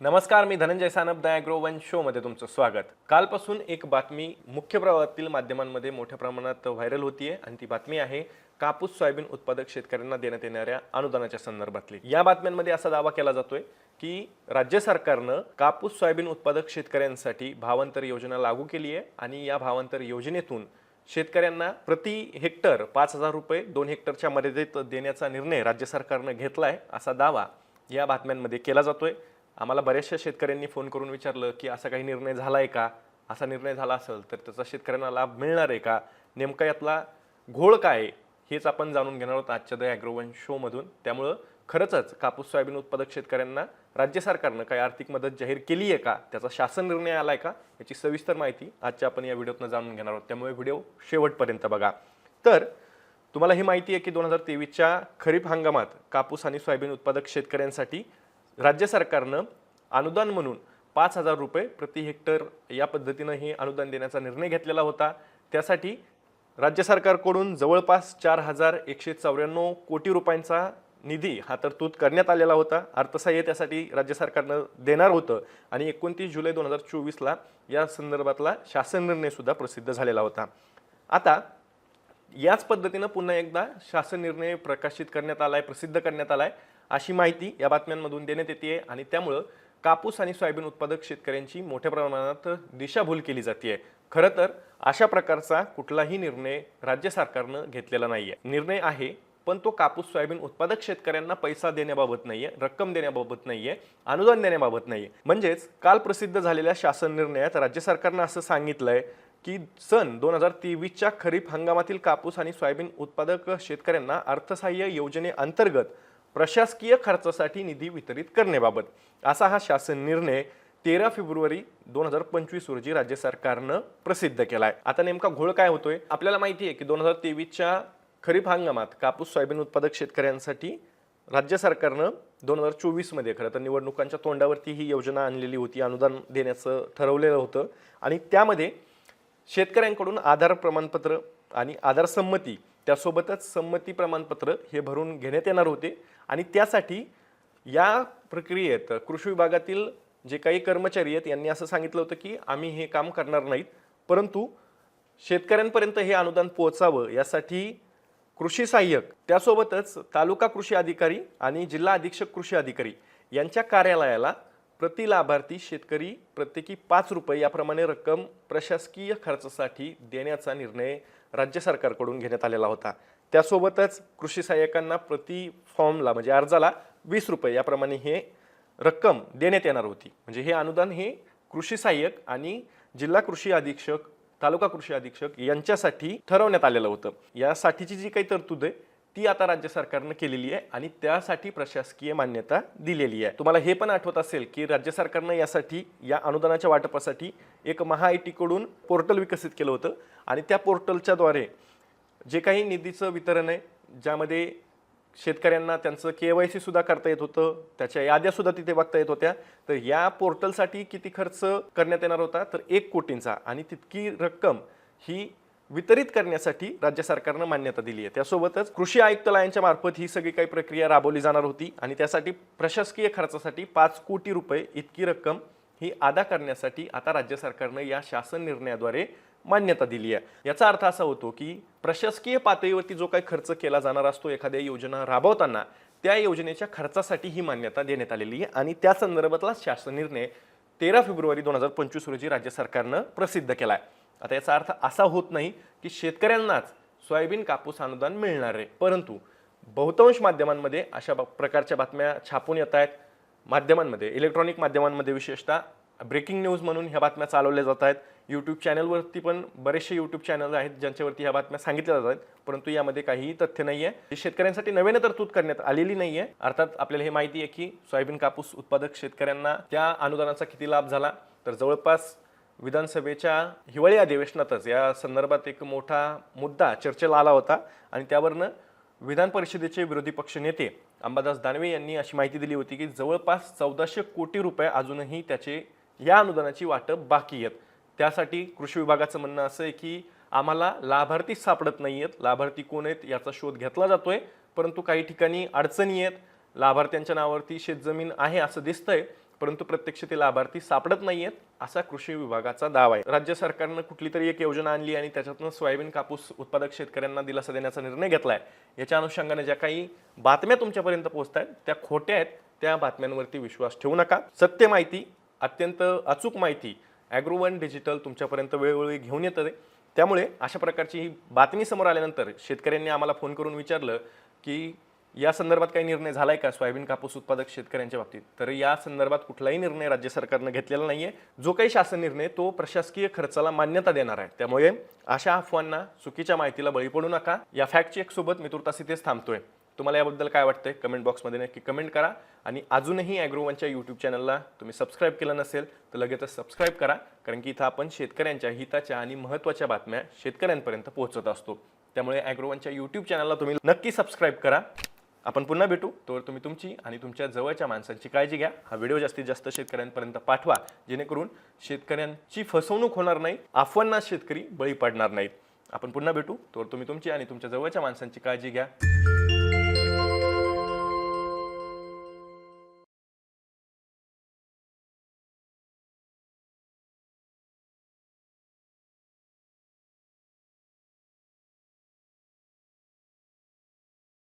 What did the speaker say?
नमस्कार मी Dhananjay Sanap the agro one शोमध्ये तुमचं स्वागत. कालपासून एक बातमी मुख्य प्रवाहातील माध्यमांमध्ये मोठ्या प्रमाणात व्हायरल होतीये आणि ती बातमी आहे कापूस सोयाबीन उत्पादक शेतकऱ्यांना देण्यात येणाऱ्या अनुदानाच्या संदर्भातली. या बातम्यांमध्ये असा दावा केला जातोय की राज्य सरकारनं कापूस सोयाबीन उत्पादक शेतकऱ्यांसाठी भावांतर योजना लागू केली आहे आणि या भावांतर योजनेतून शेतकऱ्यांना प्रति हेक्टर पाच हजार रुपये दोन हेक्टरच्या मर्यादेत देण्याचा निर्णय राज्य सरकारनं घेतला आहे असा दावा या बातम्यांमध्ये केला जातोय. आम्हाला बऱ्याचशा शेतकऱ्यांनी फोन करून विचारलं की असा काही निर्णय झाला आहे का? असा निर्णय झाला असेल तर त्याचा शेतकऱ्यांना लाभ मिळणार आहे का? नेमका यातला घोळ काय आहे हेच आपण जाणून घेणार आहोत आजच्या द ॲग्रोवन शोमधून त्यामुळं खरंच कापूस सोयाबीन उत्पादक शेतकऱ्यांना राज्य सरकारनं काही आर्थिक मदत जाहीर केली आहे का? त्याचा शासन निर्णय आला आहे का? याची सविस्तर माहिती आजच्या आपण या व्हिडिओतनं जाणून घेणार आहोत. त्यामुळे व्हिडिओ शेवटपर्यंत बघा. तर तुम्हाला ही माहिती आहे की दोन हजार तेवीसच्या खरीप हंगामात कापूस आणि सोयाबीन उत्पादक शेतकऱ्यांसाठी राज्य सरकारनं अनुदान म्हणून पाच हजार रुपये प्रति हेक्टर या पद्धतीनं हे अनुदान देण्याचा निर्णय घेतलेला होता. त्यासाठी राज्य सरकारकडून जवळपास चार हजार एकशे चौऱ्याण्णव कोटी रुपयांचा निधी हा तरतूद करण्यात आलेला होता. अर्थसहाय्य त्यासाठी राज्य सरकारनं देणार होतं आणि एकोणतीस जुलै दोन हजार चोवीसला या संदर्भातला शासन निर्णयसुद्धा प्रसिद्ध झालेला होता. आता याच पद्धतीनं पुन्हा एकदा शासन निर्णय प्रकाशित करण्यात आला आहे प्रसिद्ध करण्यात आला आहे अशी माहिती या बातम्यांमधून देण्यात येते आणि त्यामुळं कापूस आणि सोयाबीन उत्पादक शेतकऱ्यांची मोठ्या प्रमाणात दिशाभूल केली जाते खरं तर अशा प्रकारचा कुठलाही निर्णय राज्य सरकारनं घेतलेला नाहीये. निर्णय आहे पण तो कापूस सोयाबीन उत्पादक शेतकऱ्यांना पैसा देण्याबाबत नाहीये रक्कम देण्याबाबत नाहीये अनुदान देण्याबाबत नाहीये. म्हणजेच काल प्रसिद्ध झालेल्या शासन निर्णयात राज्य सरकारनं असं सांगितलंय की सन दोन हजार तेवीसच्या खरीप हंगामातील कापूस आणि सोयाबीन उत्पादक शेतकऱ्यांना अर्थसहाय्य योजनेअंतर्गत प्रशासकीय खर्चासाठी निधी वितरित करण्याबाबत. असा हा शासन निर्णय तेरा फेब्रुवारी दोन हजार पंचवीस रोजी राज्य सरकारनं प्रसिद्ध केला आहे आता नेमका घोळ काय होतोय? आपल्याला माहिती आहे की दोन हजार तेवीसच्या खरीप हंगामात कापूस सोयाबीन उत्पादक शेतकऱ्यांसाठी राज्य सरकारनं दोन हजार चोवीसमध्ये खरं तर निवडणुकांच्या तोंडावरती ही योजना आणलेली होती अनुदान देण्याचं ठरवलेलं होतं. आणि त्यामध्ये शेतकऱ्यांकडून आधार प्रमाणपत्र आणि आधार संमती त्यासोबतच संमती प्रमाणपत्र हे भरून घेण्यात येणार होते. आणि त्यासाठी या प्रक्रियेत कृषी विभागातील जे काही कर्मचारी आहेत यांनी असं सांगितलं होतं की आम्ही हे काम करणार नाहीत. परंतु शेतकऱ्यांपर्यंत हे अनुदान पोहोचावं यासाठी कृषी सहाय्यक त्यासोबतच तालुका कृषी अधिकारी आणि जिल्हा अधीक्षक कृषी अधिकारी यांच्या कार्यालयाला प्रति लाभार्थी शेतकरी प्रत्येकी पाच रुपये याप्रमाणे रक्कम प्रशासकीय खर्चासाठी देण्याचा निर्णय राज्य सरकारकडून घेण्यात आलेला होता. त्यासोबतच कृषी सहाय्यकांना प्रति फॉर्मला म्हणजे अर्जाला वीस रुपये याप्रमाणे हे रक्कम देण्यात येणार होती. म्हणजे हे अनुदान हे कृषी सहाय्यक आणि जिल्हा कृषी अधीक्षक तालुका कृषी अधीक्षक यांच्यासाठी ठरवण्यात आलेलं होतं. यासाठीची जी काही तरतूद आहे ती आता राज्य सरकारनं केलेली आहे आणि त्यासाठी प्रशासकीय मान्यता दिलेली आहे. तुम्हाला हे पण आठवत असेल की राज्य सरकारनं यासाठी या अनुदानाच्या वाटपासाठी एक महाआयटीकडून पोर्टल विकसित केलं होतं. आणि त्या पोर्टलच्याद्वारे जे काही निधीचं वितरण आहे ज्यामध्ये शेतकऱ्यांना त्यांचं के वाय सी सुद्धा करता येत होतं त्याच्या याद्यासुद्धा तिथे बघता येत होत्या. तर या पोर्टलसाठी किती खर्च करण्यात येणार होता? तर एक कोटींचा. आणि तितकी रक्कम ही वितरित करण्यासाठी राज्य सरकारनं मान्यता दिली आहे. त्यासोबतच कृषी आयुक्तालयांच्या मार्फत ही सगळी काही प्रक्रिया राबवली जाणार होती आणि त्यासाठी प्रशासकीय खर्चासाठी पाच कोटी रुपये इतकी रक्कम ही अदा करण्यासाठी आता राज्य सरकारनं या शासन निर्णयाद्वारे मान्यता दिली आहे. याचा अर्थ असा होतो की प्रशासकीय पातळीवरती जो काही खर्च केला जाणार असतो एखाद्या योजना राबवताना त्या योजनेच्या खर्चासाठी ही मान्यता देण्यात आलेली आहे आणि त्या संदर्भातला शासन निर्णय तेरा फेब्रुवारी दोन हजार पंचवीस रोजी राज्य सरकारनं प्रसिद्ध केला आहे. आता याचा अर्थ असा होत नाही की शेतकऱ्यांनाच सोयाबीन कापूस अनुदान मिळणार आहे. परंतु बहुतांश माध्यमांमध्ये अशा प्रकारच्या बातम्या छापून येत आहेत. माध्यमांमध्ये इलेक्ट्रॉनिक माध्यमांमध्ये विशेषतः ब्रेकिंग न्यूज म्हणून ह्या बातम्या चालवल्या जात आहेत. यूट्यूब चॅनलवरती पण बरेचसे यूट्यूब चॅनल आहेत ज्यांच्यावरती ह्या बातम्या सांगितल्या जात आहेत. परंतु यामध्ये काहीही तथ्य नाही आहे. शेतकऱ्यांसाठी नव्याने तरतूद करण्यात आलेली नाही आहे. अर्थात आपल्याला हे माहिती आहे की सोयाबीन कापूस उत्पादक शेतकऱ्यांना त्या अनुदानाचा किती लाभ झाला? तर जवळपास विधानसभेच्या हिवाळी अधिवेशनातच या संदर्भात एक मोठा मुद्दा चर्चेला आला होता आणि त्यावरनं विधान परिषदेचे विरोधी पक्ष नेते अंबादास दानवे यांनी अशी माहिती दिली होती की जवळपास चौदाशे कोटी रुपये अजूनही त्याचे या अनुदानाची वाटप बाकी आहेत. त्यासाठी कृषी विभागाचं म्हणणं असं आहे की आम्हाला लाभार्थी सापडत नाही आहेत. लाभार्थी कोण आहेत याचा शोध घेतला जातोय. परंतु काही ठिकाणी अडचणी आहेत. लाभार्थ्यांच्या नावावरती शेतजमीन आहे असं दिसतंय. परंतु प्रत्यक्ष ते लाभार्थी सापडत नाहीयेत असा कृषी विभागाचा दावा आहे. राज्य सरकारनं कुठली तरी एक योजना आणली आणि त्याच्यातून सोयाबीन कापूस उत्पादक शेतकऱ्यांना दिलासा देण्याचा निर्णय घेतलाय. याच्या अनुषंगाने ज्या काही बातम्या तुमच्यापर्यंत पोहोचत आहेत त्या खोट्या आहेत त्या बातम्यांवरती विश्वास ठेवू नका. सत्य माहिती अत्यंत अचूक माहिती ॲग्रोवन डिजिटल तुमच्यापर्यंत वेळोवेळी घेऊन येतं आहे त्यामुळे अशा प्रकारची ही बातमी समोर आल्यानंतर शेतकऱ्यांनी आम्हाला फोन करून विचारलं की या संदर्भात काही निर्णय झालाय का? सोयाबीन कापूस उत्पादक शेतकऱ्यांच्या बाबतीत? तर या संदर्भात कुठलाही निर्णय राज्य सरकारनं घेतलेला नाहीये. जो काही शासन निर्णय तो प्रशासकीय खर्चाला मान्यता देणार आहे. त्यामुळे अशा अफवांना चुकीच्या माहितीला बळी पडू नका. या फॅक्ट चेक सोबत मी तुर्तास इथेच थांबतोय. तुम्हाला याबद्दल काय वाटतंय? कमेंट बॉक्समध्ये नक्की कमेंट करा. आणि अजूनही ॲग्रोवनच्या यूट्यूब चॅनलला तुम्ही सबस्क्राईब केलं नसेल तर लगेचच सबस्क्राईब करा. कारण की इथं आपण शेतकऱ्यांच्या हिताच्या आणि महत्त्वाच्या बातम्या शेतकऱ्यांपर्यंत पोहोचत असतो. त्यामुळे ॲग्रोवनच्या यूट्यूब चॅनलला तुम्ही नक्की सबस्क्राईब करा. आपण पुन्हा भेटू. तोवर तुम्ही तुमची आणि तुमच्या जवळच्या माणसांची काळजी घ्या. हा व्हिडिओ जास्तीत जास्त शेतकऱ्यांपर्यंत पाठवा जेणेकरून शेतकऱ्यांची फसवणूक होणार नाही अफवांना शेतकरी बळी पडणार नाहीत. आपण पुन्हा भेटू. तोवर तुम्ही तुमची आणि तुमच्या जवळच्या माणसांची काळजी घ्या.